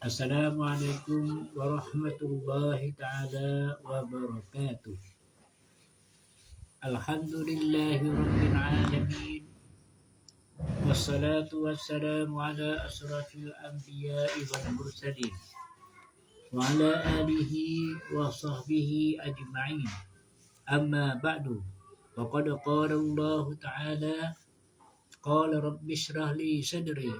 السلام عليكم ورحمة الله تعالى وبركاته. الحمد لله رب العالمين والصلاة والسلام على أشرف الأنبياء والمرسلين وعلى آله وصحبه أجمعين. أما بعد وقد قال الله تعالى قال رب اشرح لي صدري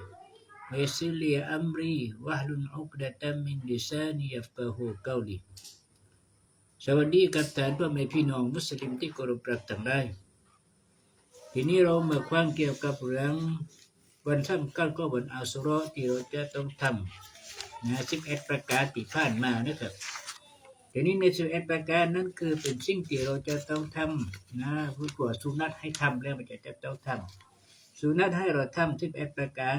ويسر لي أمري واحلل عقدة من لساني يفقه قولي สวัสดีกับท่านพ่อแม่พี่น้องมุสลิมที่เคารพรักทั้งหลายทีนี้เรามาความเกี่ยวกับเรื่องวันสำคัญก็วันอาสุเราะห์ที่เราจะต้องทำนะ11ประการที่ผ่านมานะครับทีนี้ใน11ประการนั้นคือเป็นสิ่งที่เราจะต้องทำนะผู้กวดสุนัตให้ทำแล้วมันจะจะต้องทำสุนัตให้เราทำ11ประการ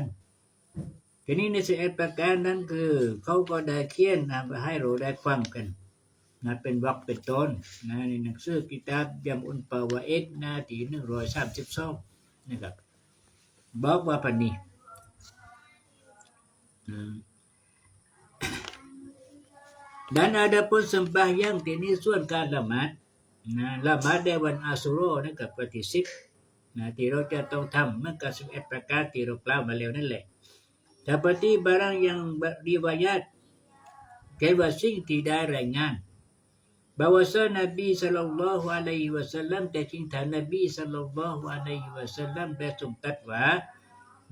ทีนี้ในสิบเอ็ดประการนั้นคือ เขาก็ได้เขียนนะไปให้เราได้ฟังกันนะเป็นวรรคเป็นต้นนะในหนังสือกิตาบยำอุนปาวะเอ็ดนาทีหนึ่งร้อยสามสิบสองนะครับบอกว่าพันนี้อืม dan ada pun sembahyang ini suan การละมาดนะละหมาดในวันอาสุโรนะครับปฏิสิบนะที่เราจะต้องทำเมื่อกับสิบเอ็ดประการที่เรากล่าวมาแล้วนั่นแหละ Seperti barang yang riwayat Kaiwa sing tidak rayaan Bahwasa Nabi sallallahu alaihi wasallam Tercinta Nabi sallallahu alaihi wasallam Bersungkat wa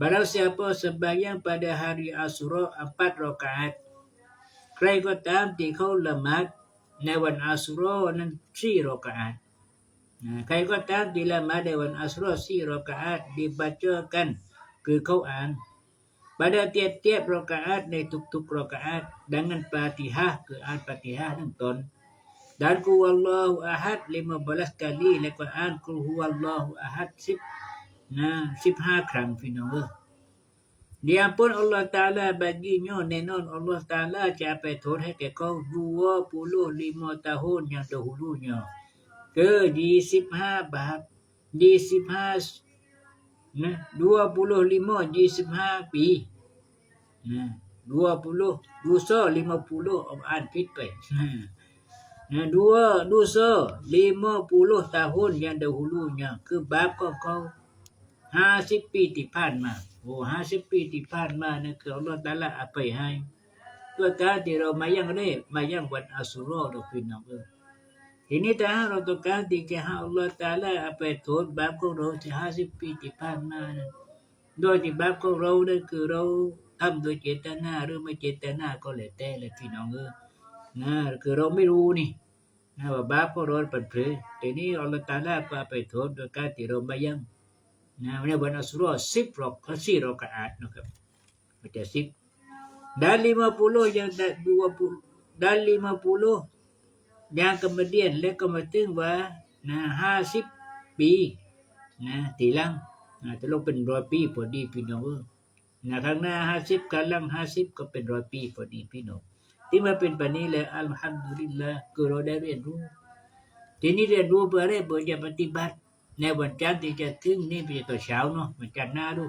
Barang siapa sembahyang pada hari Asura empat rakaat ใครก็ตามที่เขาละหมาดในวันอัสรอนั้นสี่รอกาตนะใครก็ตามที่ละหมาดในวันอัสรอสี่รอกาต dibaca kan คือเขาอ่าน pada tiap-tiap rakaat ในทุกๆรากาต dengan Fatihah คืออ่าน Fatihah ทั้งตน dan qul huwallahu ahad 15 kali แล้วก็อ่าน qul huwallahu ahad 10นะ15ครั้งพี่น้องเอ้ย Diampun Allah Ta'ala baginya nenon Allah Ta'ala จะไปโทษให้แก่เขา25 tahun yang dahulunya ke 25 bab 25นะ25 25ปีนะ20 dosa 50 om อ่าน ผิดไปนะ dua dosa 50 tahun yang dahulunya คือบาปของเขาห้าสิบปีที่ผ่านมา โอ้ห้าสิบปีที่ผ่านมานะคืออัลลอฮฺตะอาลาอภัยให้ตัวการที่เรามายังได้มายังวันอัสุรอเราพี่น้องเออ ทีนี้ถ้าเราต้องการที่จะให้อัลลอฮฺตาลาอภัยโทษบาปของเราที่ห้าสิบปีที่ผ่านมาโดยที่บาปของเรานั่นคือเราทำโดยเจตนาหรือไม่เจตนาก็แล้วแต่เลยพี่น้องเออนะคือเราไม่รู้นี่นะว่าบาปของเราเป็นเพลทีนี้อัลลอฮฺตาลาก็อภัยโทษโดยการที่เราไมายัง Nah, mana buat surah sip rok kasih rakaat นะครับ macam sip dan 50 yang dah 20 dan 50 yang kemudian แล้วก็มาถึงว่านะ50ปีนะทีลังนะจะลงเป็นร้อยปีพอดีพี่น้องเออนะข้างหน้า50ข้างหลัง50ก็เป็นร้อยปีพอดีพี่น้องที่มาเป็นแบบนี้แล้วอัลฮัมดุลิลละคือเราได้เรียนรู้ ทีนี้เรียนรู้เพื่ออะไรเพื่อจะปฏิบัติ ในวันจันทร์ที่จะถึงนี่เป็นตัวเช้าเนาะวันจันทร์หน้าดู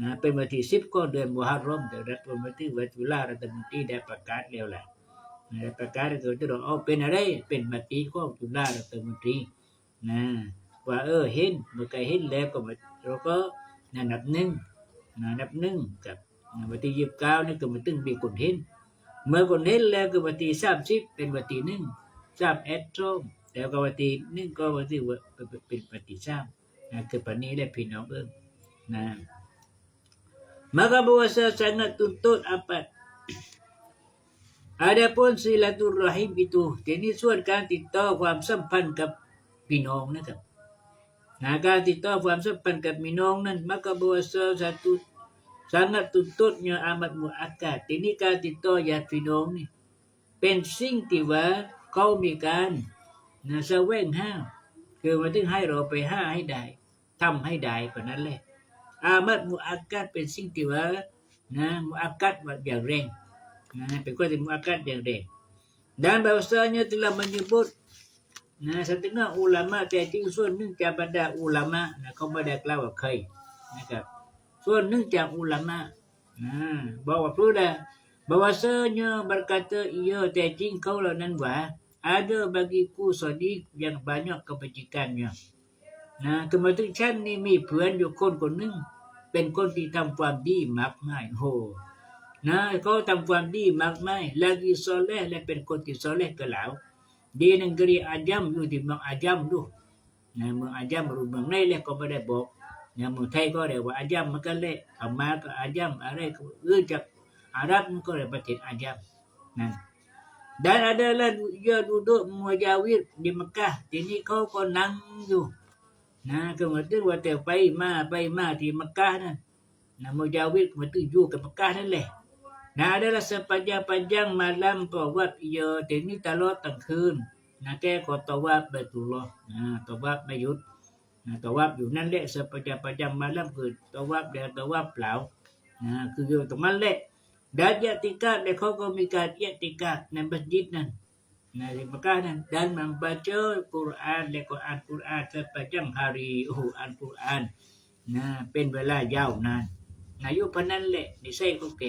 นะเป็นวันที่สิบก็เดือนมุฮัรรอมแต่รัฐมนตรีวัจุฬารัฐมนตรีได้ประกาศแล้วแหละ ประกาศแล้วจะบอกเอาเป็นอะไรเป็นมติข้อจุฬารัฐมนตรีนะว่าเออเห็นเมื่อไกเห็นแล้วก็มาเราก็นะนับหนึ่งนะนับหนึ่งกับนะวันที่ยี่สิบเก้านี่ก็มาตึงปีคนเห็นเมื่อคนเห็นแล้วก็วันที่สามสิบเป็นวันที่หนึ่งสามเอ็ดส้มแล้วก็วันที่หนึ่งก็วันที่ว่าเป็นปฏิสามนะคือปันนี้ได้พี่น้องเอิ้งนะ maka puasa sangat tuntut apa Adapun silaturahim itu ทีนี้ส่วนการติดต่อความสัมพันธ์กับพี่น้องนะครับนะการติดต่อความสัมพันธ์กับพี่น้องนั้น maka puasa satu sangat tuntutnya amat muakkad ทีนี้การติดต่อญาติพี่น้องนี่เป็นสิ่งที่ว่าเขามีการนะแสวงหาคือมาถึงให้เราไปห้าให้ได้ทำให้ได้กว่านั้นแหละอามัดมุอากัดเป็นสิ่งที่ว่านะมุอากัดว่าอย่างแรง นะเป็นข้อที่มุอากัดอย่างแรง dan bahasanya telah menyebut nah setengah ulama แต่จริงส่วนหนึ่งจากบรรดาอุลามะนะเขาไม่ได้กล่าวว่าเคยนะครับส่วนหนึ่งจากอุลามะนะบอกว่าพูดได้ bahwasanya berkata ia tajing kau nan wa ada bagiku sodik yang banyak kebajikannya นะคือมาถึงฉันนี่มีเพื่อนอยู่คนคนหนึ่งเป็นคนที่ทำความดีมากมายโห นะเขาทำความดีมากมายลากีโซเลและเป็นคนที่โซเลก็แล้วดีนังกรีอาจัมอยู่ที่เมืองอาจัมดูนะเมืองอาจัมรู้เมืองไหนแล้วก็ไม่ได้บอกนะเมืองไทยก็เรียกว่าอาจัมมันก็เลยพม่าก็อาจัมอะไรก็อื่นจากอาหรับมันก็เรียกประเทศอาจัมนั่น dan adalah dia duduk mujawir di Mekah. Ini kau kau nang tu. Nah, kemudian waktu pai ma pai ma di Mekah nah. Nah, mujawir kemudian ju ke Mekah นะได้ละสัมปัญญาปัญญังมาล่มปอวับเยอะถึงนี้ตลอดตั้งคืนนะแกก็ตวับไปตุลอนะตวับไม่หยุดนะตวับอยู่นั่นแหละสัมปัญญาปัญญังมาลัมคือตวับเดียวตวับเปล่านะคืออยู่ตรงนั้นแหละดันยติกาเนี่เขาก็มีการยติกาในบัญญิตนั้นนะในมักกะนั้นดันมันบัจเจอกุรอานแล้วก็อานกุรอานสัมปัญญาฮารีโอ้อัานกุรอานนะเป็นเวลายาวนานนายุพนั้นแหละในิสัยขอแก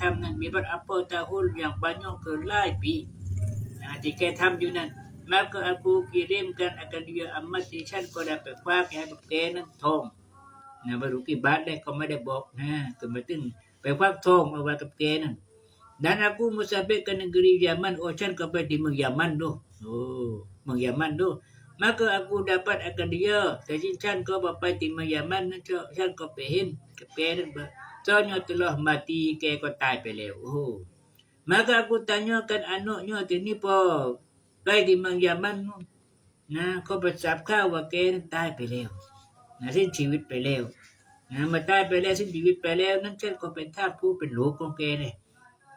ทำนั้นมี berapa tahun yang banyak ke หลายปีนะที่แกทำอยู่นั้น maka aku kirimkan akan dia amat di ฉันก็ได้ไปคว้าแกกับแกนั้นทองนะบรรลุกี่บาทได้ก็ไม่ได้บอกนะก็มาตึงไปควักทองเอาไว้กับแกนั้น dan aku musafir ke negeri Yaman oh ฉันก็ไปที่ เมืองยามันดูมามันดู maka aku dapat akan dia แต่ที่ฉันก็ไปที่เมืองยามันนั้นฉันก็ไปเห็นกับแกนั้น Soalnya telah mati, ke kau tai pe leo. Oh. Maka aku tanyakan anaknya, ini po ใกล้ที่เมืองยามันนะเขาไปจับข้าวว่าแกนั้นตายไปแล้วนะสิ้นชีวิตไปแล้วนะมาตายไปแล้วสิ้นชีวิตไปแล้ว นั่นฉันก็เป็นท่าผู้เป็นหลูกของแกเลย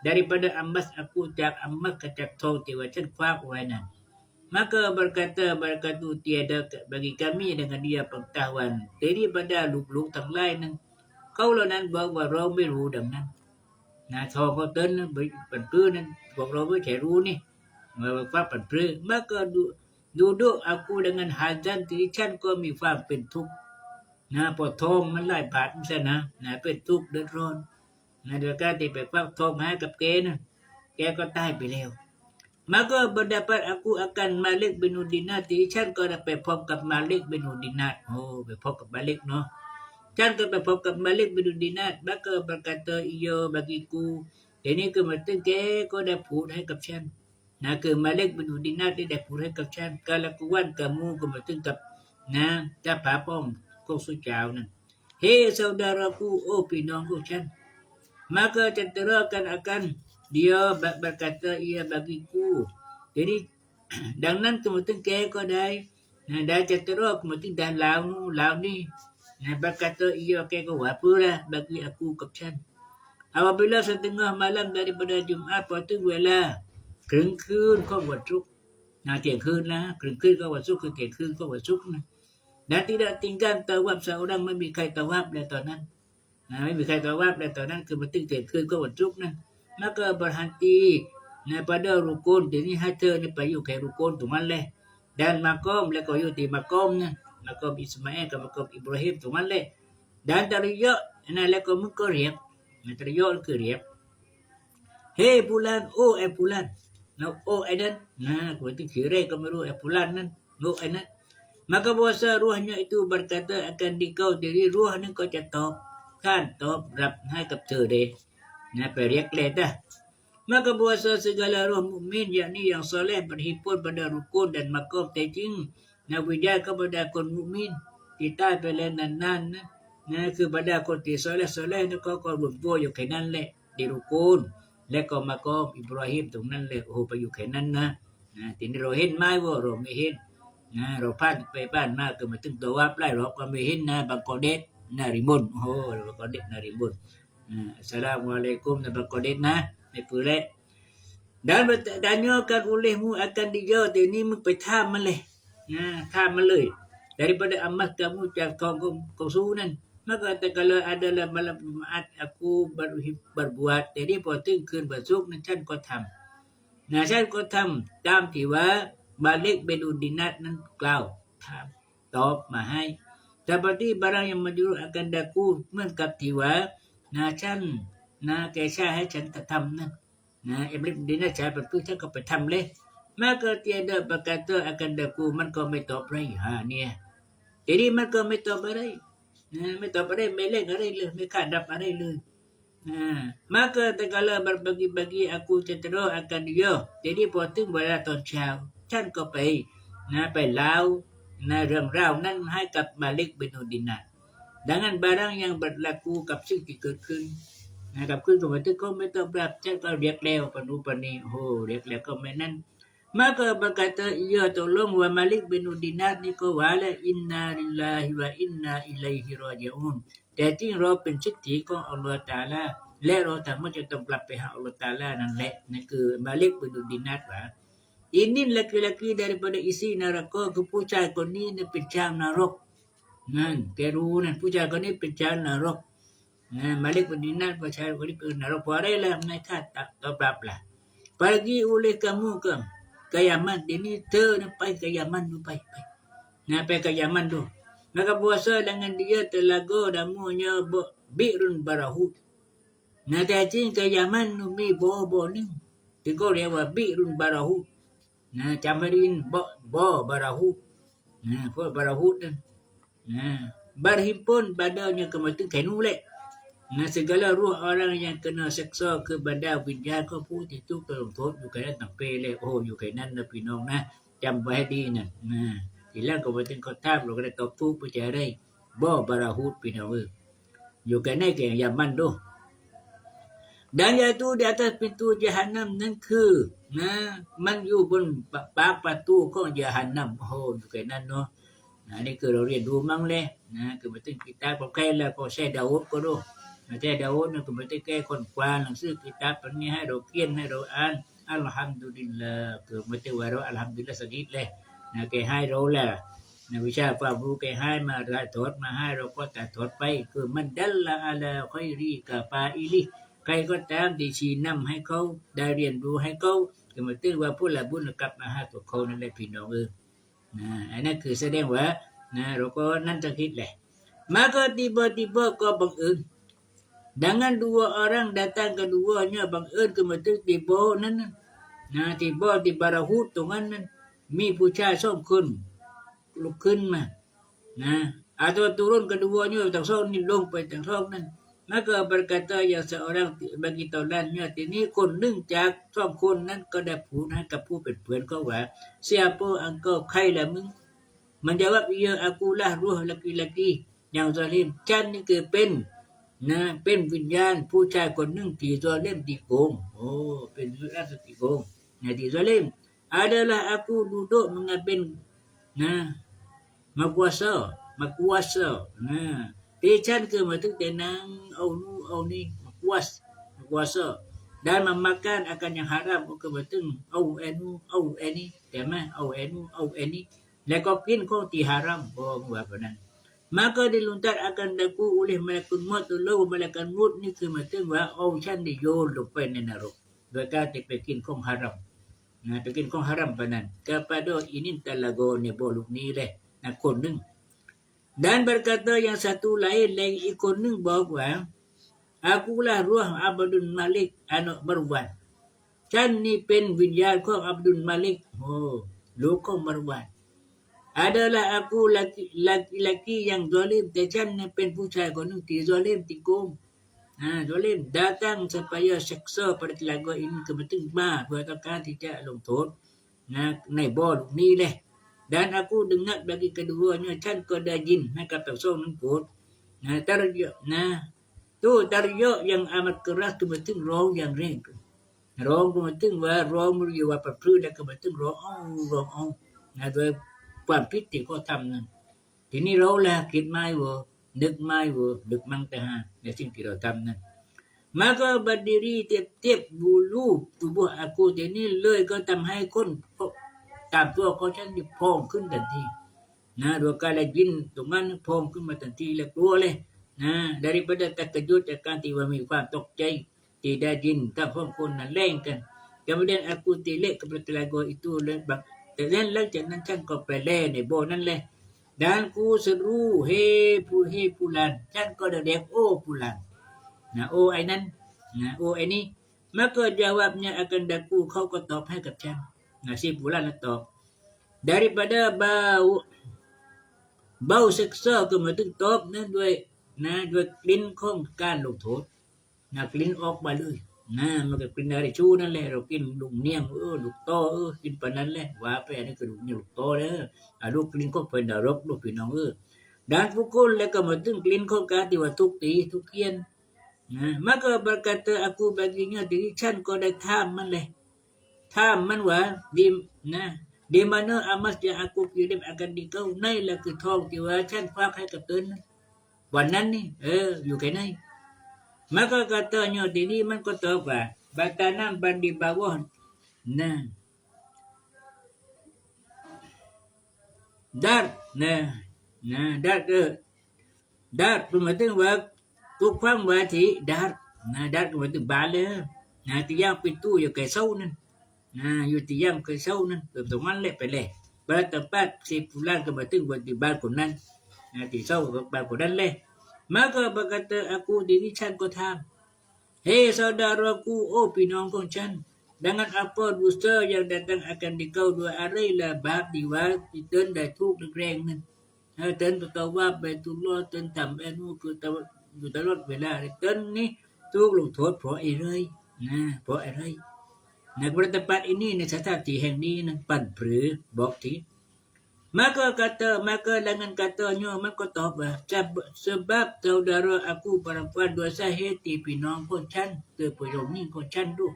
daripada emas aku jak emas kecak tong tiwa ฉันควักไว้นั่น maka berkata berkata tiada bagi kami dengan dia pengetahuan daripada luk-luk ทั้งหลายนั้นเขาเหล่านั้นบอกว่าเราไม่รู้ดังนั้นนะทองเขาเต้นนั้นเป็นปื้นนั้นบอกเราไม่ใช่รู้นี่ mengapa pada maka duduk aku dengan hazan diri ฉันก็มีความเป็นทุกข์นะพอทองมันไล่บาทใช่นะนะเป็นทุกข์เดือดร้อนนะโดยการที่ไปควักทองมาให้กับแกนะแกก็ตายไปแล้ว maka ด้วยว่ากูอา akan าเล็กเบนูดินาที่ฉันก็ได้ไปพบกับมาเล็กเบนูดินาดโอ้ไปพบกับมาเล็กเนาะฉันก็ไปพบกับมาเล็กเบนูดินาด maka berkata ia bagiku ทีนี้ก็มาตึงแกก็ได้พูดให้กับฉันนะคือมาเล็กเบนูดินาดได้พูดให้กับฉันกาลกุวันกามูก็มาตึงกับนะตาผาป้อมก็สุจาวนั่นเฮ้ saudaraku โอ้พี่น้องกูฉัน maka tentera akan akan Jumat pada ถึงเวลาครึ่งคืนก็วันศุกร์นะเที่ยงคืนนะครึ่งคืนก็วันศุกร์คือเที่ยงคืนก็วันศุกร์นะนะ tidak tinggal tawaf seorang ไม่มีใครตาวาบเลยตอนนั้นนะไม่มีใครตาวาบเลยตอนนั้นคือมาตึงเที่ยงคืนก็วันศุกร์นะ maka berhenti nah pada rukun jadi hata ni ไปอยู่แค่รุกนตรงนั้นแหละ dan makom แล้วก็อยู่ที่ makom นะ makom Ismail กับ makom Ibrahim ตรงนั้นแหละ dan teriak nah แล้วก็มึงก็เรียกนะเ teriak คือเรียก Hei bulan, oh eh bulan, Nah, oh Aidan. Nah, berarti kira kau meru pulan Periakleta. Maka puasa segala roh mukmin yakni yang soleh berhimpun pada rukun dan makom tajing nak wija kepada kon mukmin kita pelen nan nan นะนะคือบรรดาคนที่ซอลและซอลแนั่นก็ก็รวมตัวอยู่แค่นั้นแหละดิรุกูลและก็มากอบอิบราฮิมตรงนั้นเลยโอ้โหไปอยู่แค่นั้นนะนะทีนี้เราเห็นไหมว่าเราไม่เห็นนะเราพลาดไปบ้านมากก็มาถึงตัววับไล่เราก็ไม่เห็นนะบางกอเด็ดนาริบุนโอ้บางกอเด็ดนาริบุนะไม่ปืนเลย dan bertanyakan olehmu akan dijawab ini mu ไปท่ามมันเลยนะท่ามมันเลย daripada amat kamu จากทองของสู้นั่น maka kalau adalah malam Jumaat aku ber, berbuat jadi พอถึงคืนวันศุกร์นั้นฉันก็ทำนะฉันก็ทำตามที่ว่าบาเล็กเบนูดินัทนั้นกล่าวถามตอบมาให้ seperti barang yang menjurus akan daku เหมือ นะช่างนะแกชาให้ฉันทำนะนะเอ็มลิบดีนะชาเป็นผู้ท่านก็ไปทำเลยมาเกิดเตียเดประกาศตัวอาการเดกูมันก็ไม่ตอบไรฮะเนี่ยทีนี้มันก็ไม่ตอบอะไรนะไม่ตอบอะไรไม่เล่นอะไรเลยไม่คาดรับอะไรเลย maka tatkala berbagi-bagi aku cenderung าการเยอะจีนี้พอตึ้งเว tahun ciao chan ko pai na pai นะเรื่องราวนั่นให้กับมาเล็กเบนุดินะานะเรื่องราวนั้นบาลิกบินุดินาดังนั้น barang yang berlaku กับสิ่งที่เกิดขึ้นนะกับขึ้นสมัยที่ก็ไม่ต้องปรับฉันก็เรียกแล้วปนุปนีโอ้เรียกแล้วก็ไม่นั่น maka berkata ia tolong wa Malik bin Dinar ni ko wala inna lillahi wa inna ilaihi raji'un แต่จริงเราเป็นสิทธิของอัลลอฮฺตาลาและเราทั้งหมดจะต้องกลับไปหาอัลลอฮฺตาลานั่นแหละนั่นคือมาลิกเบินุดินัทว่า ini laki-laki daripada isi neraka ke ผู้ชายคนนี้เนี่ยเป็นชาวนรก นั่นแกรู้นั่นผู้ชายคนนี้เป็นชาวนรกนะมาลิกบินุดินัทผู้ชายคนนี้เป็นนรกเพราะอะไรล่ะในคาดตอบรับล่ะ pergi oleh kamu ke ke Yaman ini เธอเนี่ยไป ke Yaman ดูไปไปนะไป ke Yaman ดู Maka puasa dengan dia telaga namanya Bo- Bi'run Barahud. Nah, cacing ke Yaman nu mi bo bo ni. Tiga dia wa Bi'run Barahud. Nah, camarin bo bo Barahud. Nah, ko Barahud dan. Nah, berhimpun badannya ke mati kenu lek. Nah, segala ruh orang yang kena seksa ke badan vinyah ko pu itu ke lung thot อยู่กันตั้งเปเลยโอ้อยู่กันนั่นนะพี่น้องนะจำไว้ให้ดีนะนะทีแรกก็ไปถึงเขาทามเราก็ได้ตอบทุกข์ไปเจอได้บ่บาราฮูดพี่น้องเอ้ยอยู่กันในแก่งยามันดู dan yaitu di atas pintu jahanam นั่นคือนะมันอยู่บนปากประตูของ jahanam โอ้อยู่กันนั่นเนาะ นะนี่คือเราเรียนรู้มั่งเลยนะคือมาถึงกิตาบของใครแล้วก็ใช้ดาวดก็ดูนะใช้ดาวดนี่ก็มาถึงแก้คนกวางหนังสือกิตาบอันนี้ให้เราเขียนให้เราอ่านอัลฮัมดุลิลลาห์คือมาถึงว่าเราอัลฮัมดุลิลลาห์สกิดเลยนะแกให้เราแหละนะวิชาความรู้แกให้มาถ่ายทอดมาให้เราก็ถ่ายทอดไป คือมันดัลละอาลาค่อยรีกับปาอิลิใครก็ตามที่ชี้นำให้เขาได้เรียนรู้ให้เขาคือมาตื้อว่าผู้ละบุญกลับมาหาตัวเขานั่นแหละพี่น้องเออ นะอันนั้นคือแสดงว่านะเราก็นั่นจะคิดแหละ maka tiba-tiba kau bang'un dengan dua orang datang keduanya bang'un ke mata tiba nan nah tiba di barahut tungan nan มีผู้ชายสองคนลุกขึ้น มันก็บริการต่ออย่างสอรังบางกิตอล้เนี่ยทีนี้คนนึ่งจากท่องคนนั้นก็ได้ผูนะกับผู้เป็นเพื่อนก็ว่าเสียโปอังก็ใครละมึง มันจะว่าเยอะอากูล่ารู้ละกีละกีอย่างซาลิมฉันนี่คือเป็นนะเป็นวิญญาณผู้ชายคนนึ่งตีตัวเล่มตีโกงโอ้เป็นสุรัสติโกงเนะตีตัวเล่ม adalah aku duduk mengambil nah makuasa makuasa ะนะ ดิฉันคือมาถึงแต่นางเอานู่นเอานี่มาคุสมาคุส dan memakan akan yang haram ก็มาถึงเอาแอนูเอาแอนี่แต่ไหมเอาแอนูเอาแอนี่แล้วก็กินของที่ haram บอกว่าแบบนั้น maka diluntar akan daku oleh malaikat maut lalu malaikat maut นี่คือหมายถึงว่าเอาฉันได้โยนลงไปในนรกโดยการที่ไปกินของ haram Nah, bikin kong haram panan. Kepada ini talago ni boluk ni leh. Nah, koneng. Dan berkata yang satu lain lagi ikoneng bahawa Akulah ruh Abdul Malik anak Marwan. ฉันนี่เป็นวิญญาณของอับดุลมาลิกโอ้ลูกของมารวัน adalah aku laki laki yang zalim แต่ฉันเนี่ยเป็นผู้ชายคนหนึ่งที่ zalim ที่โกง Ha, zalim datang supaya seksa pada telaga ini kebetulan. Ma, buatkan tidak longtot. Nah, naik bol ni leh. Dan aku dengar bagi keduanya can koda jin nak kata song nang kot. Nah, tarjo nah tu tarjo yang amat keras ke betul rong yang ring. Rong ke betul wa rong mu yu wa pa pru dak ke betul rong oh rong oh. Nah, tu ความผิดที่เขาทำนั้นทีนี้เราแหละคิดไม่ว่านึกไม่เวอนึกมั่งแต่หาในสิ่งที่เราทำนั้น maka berdiri tiap-tiap bulu tubuh aku ini เลยก็ทำให้คน ตามตัวเขาฉันนี่พองขึ้นทันทีนะดวงกายยินตรงนั้นพองขึ้นมาทันทีแล้วกลัวเลยนะ daripada terkejut จากการที่ว่ามีความตกใจที่ได้ยินทั้งสองคนนั้นแรงกัน kemudian aku tilik kepada telaga itu แต่นั้นหลังจากนั้นฉันก็ไปแล่ในโบนั่นเลยด้านกูสรู้เฮผู้เฮผู้ลันฉันก็เรียกโอ้ผู้ลันนะโอ้ไอ้นั้นนะโอ้ไอ้นี่ maka jawabnya akan daku kau ก็ตอบให้กับฉัน นะ si ผู้ลันตอบ daripada bau bau seksa ก็มาถึงตอบนั้นด้วยนะด้วยกลิ่นของการลงโทษนะกลิ่นออกมาเลยนะมันก็กลิ่นอะไรชูนั่นแหละเรากินลูกเนียงเออลูกโตเออกินปานนั้นแหละว่าไปอันนี้ก็ลูกเนียงลูกโตเด้ออะลูกกลิ่นของเป็นนรกลูกพี่น้องเออด้านผู้คนแล้วก็มาถึงกลิ่นของการที่ว่าทุกตีทุกเคียนนะ maka berkata aku baginya diri ฉันก็ได้ถามมันเลย ถ้ามัน Taman wa di nah di mana amal yang aku kirim akan dikau nailah ke tong jiwa chan fak hai kap tun วันนั้นนี่ เออ อยู่แค่ไหนมันก็กระเตอนอยที่นี่มันก็ตอบว่าบาตานังบันดีบาวอนนะดัดนะนะดาร์เออดัดหมายถึงว่าทุกความว่าที่ดัดนะดัดหมายถึงบาเลยนะที่ย่าเป็นตู้อยู่แก่เศร้านั่น อ่าอยู่ที่ย่ำเคยเศร้านั่นเติมตรงนั้นเลยไปเลยบ้านตะปดสิบล้านก็มาตึงวันที่บ้านคนนั้นนะที่เศร้ากับบ้านคนนั้นเลยมาก็บักาศอากูดีนิชชันก็ทำเฮ้สาวดารากูโอ้พี่น้องของฉัน Dengan apa dusta yang datang akan dikau dua hari lah bab diwar titen dah tuk negreng ni. Ha ten pekawa baitullah ten tam enu ke tawat อยู่ตลอดเวลาเต้นนี่ทุกลงโทษเพราะอะไรนะเพราะอะไร satu hang ni nan pan pru bok ti. Maka kata, maka dengan katanya, maka taubat. Sebab, sebab saudara aku perempuan dua sahih ti pinong ko chan, ke pinong ni ko chan tu.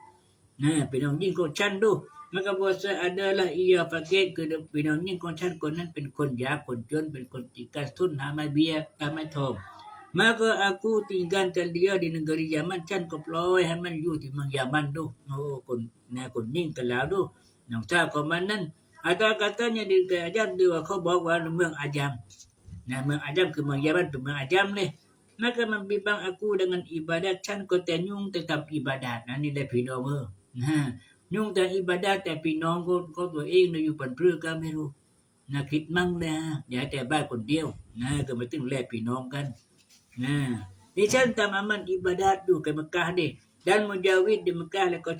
Nah, pinong ni ko chan tu. Maka puasa adalah ia pakai ke pinong ni ko chan ko nan เป็นคนยากคนจนเป็นคนที่กัดทุนหาไม่เดียหาไม่ทอง Maka aku tinggalkan dia di negeri Yaman chan ko ploy ให้มันอยู่ที่เมืองยามันดูโอ้คนนะคนยิ่งกันแล้วดูน้องชายของมันนั้น Ada katanya di Ajam dia kau bawa มืองอายัมนะเมืองอายัมคือเมืองยาบันเป็นเมืองอายัมเลย maka membimbang aku dengan ibadat ฉันก็แต่ยุ่งแต่ทำอิบาดัตนะนี่ได้พี่น้องเออนะยุ่งแต่อิบาดัตแต่พี่น้องก็ก็ตัวเองนะอยู่ปันเพื่อก็ไม่รู้นะคิดมั่งนะอย่าแต่บ้านคนเดียวนะก็ไม่ต้องแลกพี่น้องกันนะดิฉันทำอามันอิบาดัตดูกับมักกะดิ dan mujawid di Mekah แล้วก็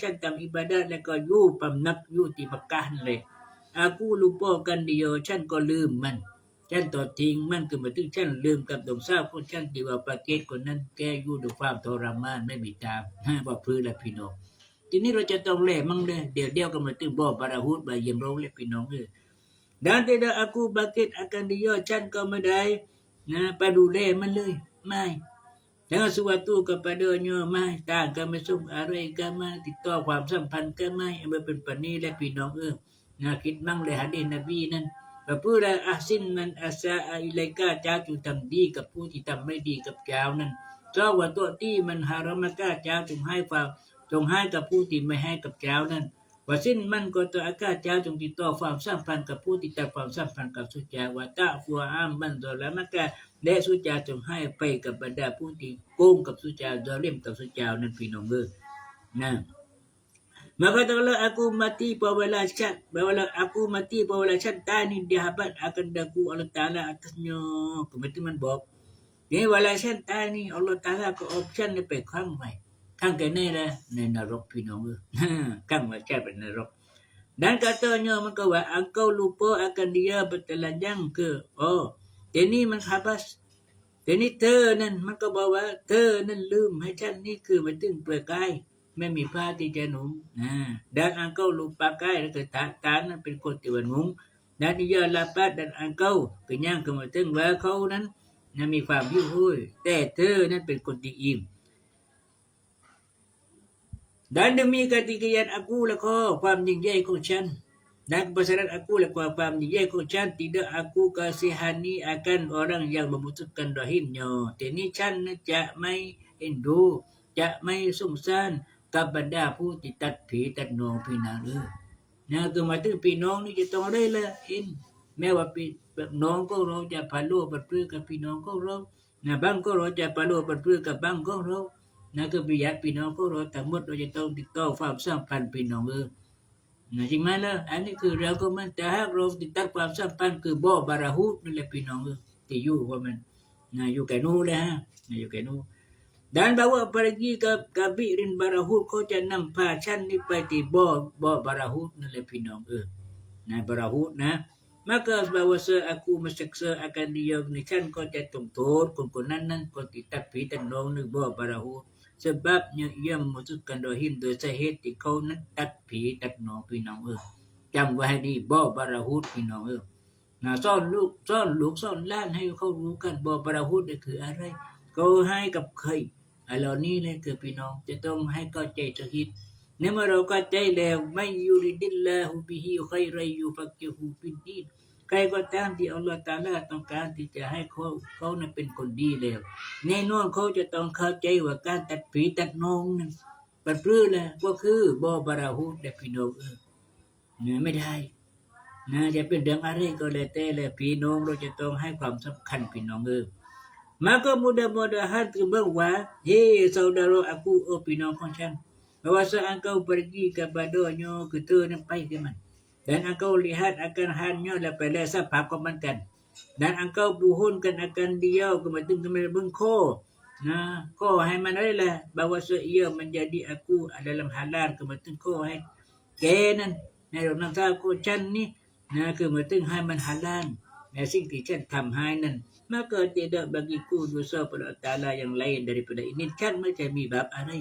ฉันทำอิบาดัตแล้วก็อยู่ปำนักอยู่ที่มักกะนั่นเลย aku lupakan dia ฉันก็ลืมมันฉันต่อทิ้งมันคือมาถึงฉันลืมกับดงสาวของฉันที่ว่าประเกตคนนั้นแกอยู่ด้วยความทรมานไม่มีตามห้าว่าพื้นและพี่น้องทีนี้เราจะต้องแล่มั่งเลยเดี๋ยวเดียวก็มาถึงบ่อบาราหุดบาเยี่ยมโรงและพี่น้องเลย dan tidak aku bangkit akan dia ฉันก็ไม่ได้นะไปดูแลมันเลย ไม่ Dengan sesuatu kepadanya ไม่ต่างกันไม่ส่งอะไรกันไม่ติดต่อความสัมพันธ์กันไม่มันเป็นปณีและพี่น้องเออนะคิดมั่งเลย hadis Nabi นั้นว่าผู้ใดอาสินมันอาซาอิเลกาเจ้าจงทำดีกับผู้ที่ทำไม่ดีกับเจ้านั้นเจ้าว่าตัวที่มันฮารามกาเจ้าจงให้ความจงให้กับผู้ที่ไม่ให้กับเจ้านั้นว่าสิ้นมันก็ตัวอากาศเจ้าจงติดต่อความสัมพันธ์กับผู้ที่ตัดความสัมพันธ์กับสุจาว่าตะฟัวอามบันโดละมกา และสุจาจงให้ไปกับบรรดาผู้ที่โกงกับสุจาโดยเล่มกับสุจานั้นพี่น้องเออนะ Maka kalau aku mati apabila syat, apabila aku mati apabila syat tani dihabat akan daku Allah Ta'ala atasnya. Kebetulan บอกนี่เวลาฉันตายนี่อัลลอฮฺตาลาก็ออปชั่นให้ไปข้างไว้ข้างกันแน่เลยในนรกพี่น้องเออข้างไว้แค่เป็นนรก dan katanya maka wa engkau lupa akan dia bertelanjang ke oh แต่นี่มันฮับัสแต่นี่เธอนั่นมันก็บอกว่า เธอนั่นลืมให้ฉันนี่คือมันถึงเปลือยกายไม่มีผ้าที่จะหนุงนะ dan engkau lupakan แล้วก็ตาตานั้นเป็นคนที่ว่าหนุง dan dia lapat dan engkau ก็ย่างก็มาถึงว่าเขานั้นนะมีความหิวโหยแต่เธอนั้นเป็นคนที่อิ่ม dan demi ketinggian aku แล้วก็ควา มยิ่งใหญ่ของฉัน dan kebesaran aku และความยิ่งใหญ่ของฉัน tidak aku kasihani akan orang yang membutuhkan rahimnya แต่นี้ฉันจะไม่เอ็นดู จะไม่สงสารกับบรรดาผู้ที่ตัดผีตัดนองพี่น้องเลยนะคือมายถึงพี่น้องนี่จะต้องได้ละเห็น แม้ว่าพี่น้องก็เราจะพาลูกปัดเพื่อกับพี่น้องก็เรานะบางก็เราจะพาลูกปัดเพื่อกับบางก็เรานะคือประหยัดพี่น้องก็เราทั้งหมดเราจะต้องติดต่อความสัมพันธ์พี่น้องเออ นะจริงไหมล่ะอันนี้คือเราก็มันแต่หากเราติดตั้งความสัมพันธ์คือบ่อบาราหูดนั่นแหละพี่น้องเออที่อยู่ว่ามันนะอยู่แก่นู้นเลยฮะนะอยู่แก่นู้น dan bawa pergi ke kabirin barahut kau jangan pasang ni pati bo bo barahut ni le pinong eh nah barahut nah maka bahawa se aku meseksa akan dia ni kan kau jatuh tuntut kumpulan nan kau tidak pitan dong ni bo barahut sebabnya ia memutuskan dohim dosa het di kau nan tak pi tak no pinong eh จำไว้ให้ดีบ่บาราฮูดพี่น้องเออนะสอนลูกสอนลูกสอนล้านให้เขารู้กันบ่บาราฮูดนี่คืออะไรก็ให้กับใครไอ้เหล่านี้เลยคือพี่น้องจะต้องให้เข้าใจสหิตในเมื่อเราเข้าใจแล้วไม่ยูริดิลลาฮูบิฮิใครไรยูฟักเจฮูปิดีน รก็ตามที่อัลลอฮฺตาลาต้องการที่จะให้เขาเขานั้นเป็นคนดีแล้วแน่นอนเขาจะต้องเข้าใจว่าการตัดผีตัดนองนั้นปัดปลื้อแหละก็คือบ่บาราฮูดแต่พี่น้องเออเนี่ยไม่ได้นะจะเป็นเรื่องอะไรก็แล้วแต่และพี่น้องเราจะต้องให้ความสำคัญพี่น้องเออ maka mudah-mudahan bahwa hei saudara aku oh pinang konsen bahwa engkau pergi kepadanya kita sampai ke mana dan engkau lihat akan hanya daripada siapa komandan dan engkau buhunkan akan dia kemudian kemudian bengko Nah, kau hai mana lah bahawa ia menjadi aku dalam halal kemudian kau hai kenan ในหลวงนางท่ากูฉันนี่นะคือมาตึงให้มันฮัลาลในสิ่งที่ฉันทำให้นั้น maka tidak bagiku dosa pada Allah Ta'ala yang lain daripada ini kan macam mi bab อะไร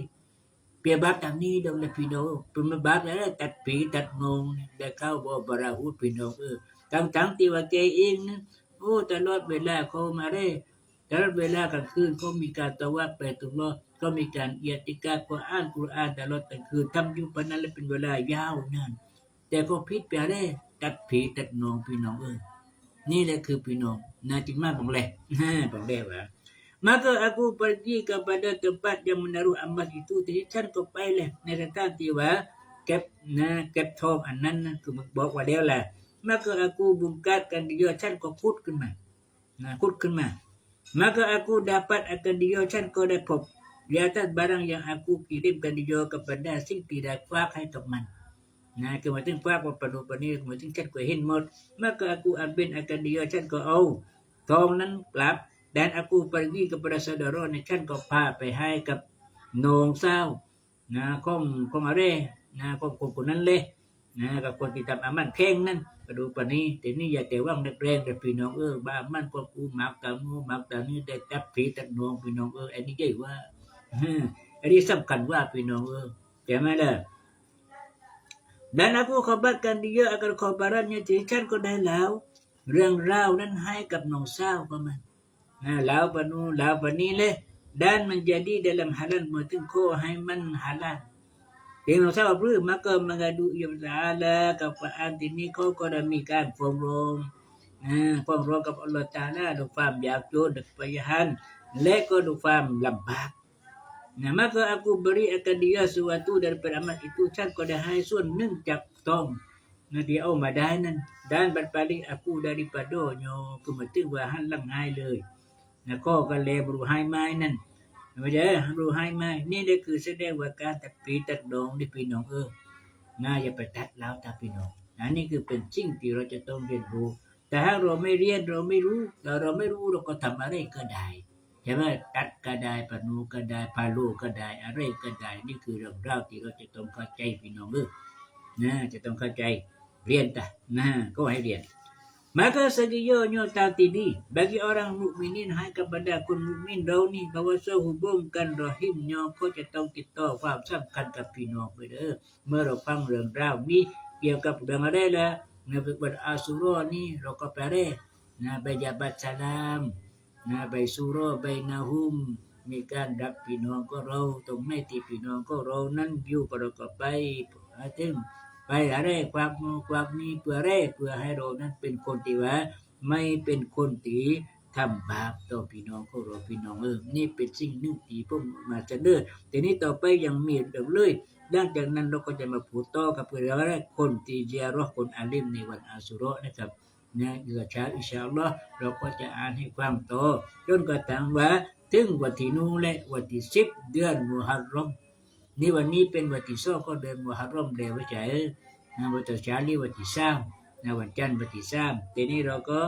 เปียบบับตามนี้ดองเลพี่น้องเป็นบับแล้วตัดผีตัดงงได้เข้าบ่บราหูพี่น้องเออทั้งทั้งที่ว่าแกเองนั้นโอ้ตลอดเวลาเขามาได้ตลอดเวลากลางคืนเขามีการตะวัดไปตุลอก็มีการเอียติกาก็อ่านกุรอานตลอดกลางคืนทำอยู่ปนั้นและเป็นเวลายาวนานแต่ก็พิษไปได้ตัดผีตัดนองพี่น้องเออนี่แหละคือพี่น้องนาจิมาบังแลฮะบังแลวะ Maka aku pergi kepada tempat yang menaruh emas itu Jadi ฉันก็ไปเลยในสถานที่ว่าเก็บนะเก็บทองอันนั้นนะคือมันบอกว่าแล้วแหละ Maka aku bungkatkan dia ฉันก็ขุดขึ้นมานะขุดขึ้นมา Maka aku dapat akan dia ฉันก็ได้พบ di atas barang yang aku kirimkan dia kepada sing tidak kuat ให้กับมัน Nah, kemudian kuat pada pani kemudian ฉันก็เห็นหมด maka aku ambil akan dia ฉันก็เอาทองนั้นกลับ dan aku pergi kepada saudara ni ฉันก็พาไปให้กับน้องสาวนะของของอะไรนะของคนคนนั้นเลยนะกับคนที่ทำอามันแข้งนั่นก็ดูปนี้แต่นี่อย่าแต่ว่างนักแรงแต่พี่น้องเออบ้ามันก็กูมักตามูมักตานี้ได้จับผีตัดนองพี่น้องเอออันนี้ใหญ่ว่าอันนี้สำคัญว่าพี่น้องเออใช่ไหมล่ะ Dan aku khabarkan dia agar khabarannya jadi ฉันก็ได้แล้วเรื่องราวนั้นให้กับน้องสาวประมาณน แล้วปนูแล้วปนี้เลย dan menjadi dalam halal mutin ko hai man halal เพียงน้องสาวปลื้มมาก็มางดูยมสาละกับอันที่นี้เขาก็ได้มีการฟ้องร้องนะฟ้องร้องกับอัลลอฮฺตาลาด้วยความอยากโจด้วยพยานและก็ด้วยความลำบาก Nah, maka aku beri akan dia sesuatu daripada amat itu ฉันก็ได้ให้ส่วนหนึ่งจากทองนะที่เอามาได้นั้นด้านบัดปาลิ aku daripadanya คือหมายถึงว่าหั นหลังให้เลยนะก็ก็เลบรูให้ไม้นั่นไม่ใช่รูให้ไม้นี่ได้คือแสดงว่าการตัดปีตัดดองที่พี่น้องเออน่าย่าไปตัดแล้วตาพี่น้องนะนี่คือเป็นสิ่งที่เราจะต้องเรียนรู้ แต่ถ้าเราไม่เรียนเราไม่รู้เราเราไม่รู้เราก็ทำอะไรก็ได้ใช่ไหมตัดก็ได้ปนูก็ได้พาลูก็ได้อะไรก็ได้นี่คือเรื่องราวที่เราจะต้องเข้าใจพี่น้องเออนะจะต้องเข้าใจเรียนแต่นะก็ให้เรียน Maka sejujurnya tadi bagi orang mukminin hai kepada kun mukmin dauni bahawa sehubungkan rahimnya ko จะต้องติดต่อความสำคัญกับพี่น้องไปเด้อเมื่อเราฟังเรื่องราวนี้เกี่ยวกับเรื่องอะไรล่ะในบทอาสุรอนี่เราก็ไปเร่นะไปยาบัตสลามนะไปสุโรไปนาหุมมีการรับพี่น้องก็เราตรงในที่พี่น้องก็เรานั้นอยู่ก็เราก็ไปอาถึง ไปอะไรความง่ความนี้เพื่ออะไรเพื่อให้เรานั้นเป็นคนที่ว่า ไม่เป็นคนที่ทำบาปต่อพี่น้องก็เราพี่น้องเออนี่เป็นสิ่งหนึ่งที่ผมมาจะเสนอแต่นี้ต่อไปยังมีเรื่องเลยหลังจากนั้นเราก็จะมาพูดต่อกับเรื่องอะไรคนที่เจียรอคนอาลิมในวันอาสุรนะครับนะเหลือช้าอิชาอัลลอฮ์เราก็จะอ่านให้ฟังต่อจนกระทั่งว่า ถึงวันที่นู้นและวันที่สิบเดือนมุฮัรรอม นี่วันนี้เป็นวันที่สองก็เดือนมุฮัรรอมแล้วใช่นะวันต่อเช้ารีวันที่สามนะวันจันทร์วันที่สามทีนี้เราก็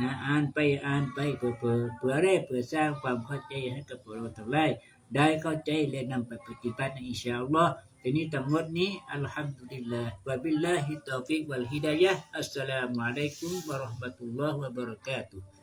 นะอ่านไปอ่านไปเพื่อเพื่อเพื่ออะไรเพื่อสร้างความเข้าใจให้กับพวกเราทั้งหลายได้เข้าใจและนำไปปฏิบัตินอินชาอัลลอฮ์ทีนี้ทั้งหมดนี้อัลฮัมดุลิลลาห์วะบิลลาฮิตตอฟิกวัลฮิดายะฮ์อัสสลามุอะลัยกุมวะเราะห์มะตุลลอฮ์วะบะเราะกาตุฮ์